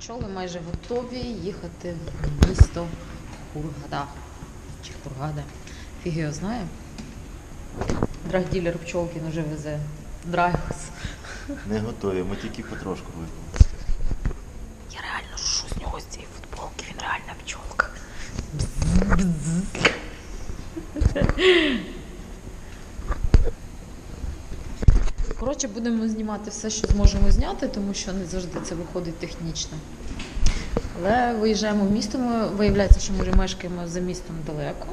Пчоли майже готові їхати в місто Хургада. Чи Хургада. Фіг його знає. Драгділер Пчолкін уже везе драйвс. Не готові, ми тільки потрошку випили. Я реально шушу з нього з цієї футболки, він реальна пчолка. Коротше, будемо знімати все, що зможемо зняти, тому що не завжди це виходить технічно. Але виїжджаємо в місто. Виявляється, що ми вже мешкаємо за містом далеко.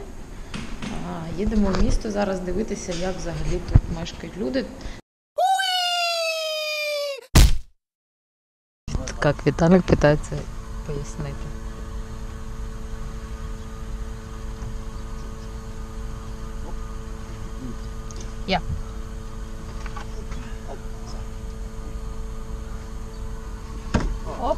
А, їдемо в місто зараз дивитися, як взагалі тут мешкають люди. Як Віталік питається пояснити. Я. Оп.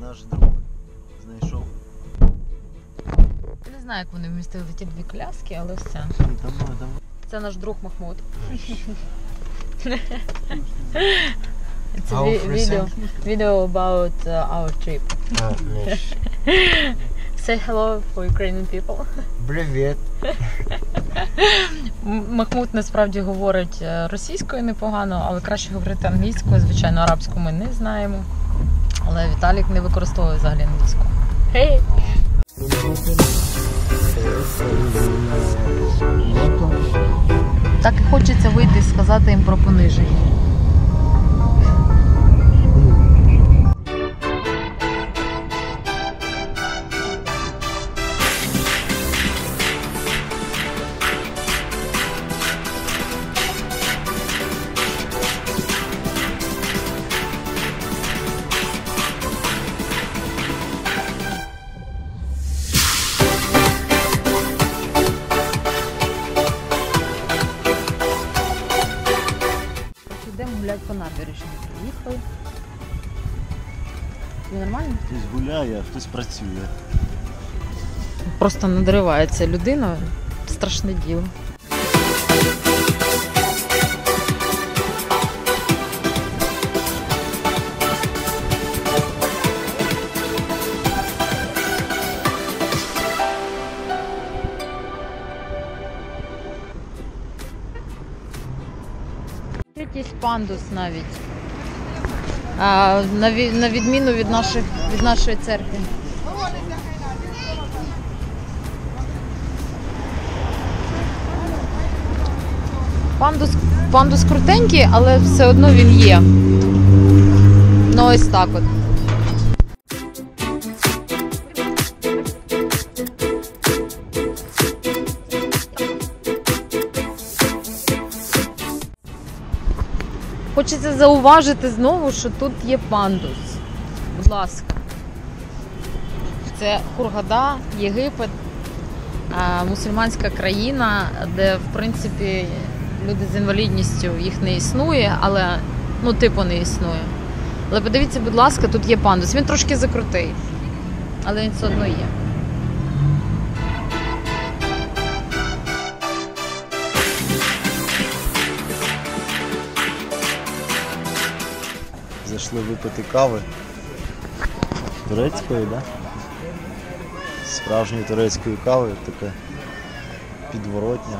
Наш друг знайшов. Не знаю, як вони вмістили ті дві коляски, але все. Там, там, Це наш друг Махмуд. It's a How video, video about uh, our trip. Say hello for Ukrainian people. Привіт. Махмуд насправді говорить е, російською непогано, але краще говорити англійською. Звичайно, арабську ми не знаємо. Але Віталік не використовує взагалі англійську. Hey! Так і хочеться вийти і сказати їм про пониження. Набережні. Приїхали. Все нормально? Хтось гуляє, а хтось працює. Просто надривається людина. Страшне діло. Якийсь пандус навіть. На, відміну від, наших, від нашої церкви. Пандус, пандус крутенький, але все одно він є. Ну ось так от. Хочеться зауважити знову, що тут є пандус. Будь ласка. Це Хургада, Єгипет, мусульманська країна, де в принципі люди з інвалідністю їх не існує, але ну, типу не існує. Але подивіться, будь ласка, тут є пандус. Він трошки закрутий, але він все одно є. Зайшли випити кави. Турецької, так? Да? Справжньої турецької кави, така підворотня.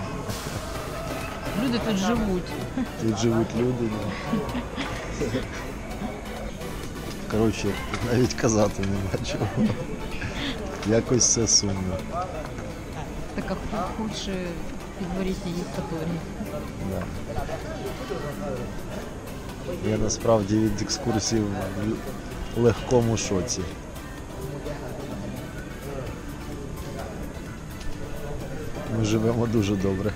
Люди тут живуть. Тут живуть люди. Да. Коротше, навіть казати нема чого. Якось це сумно. Така ху- худша підворітня диктатурі. Да. Я насправді від екскурсії в легкому шоці. Ми живемо дуже добре.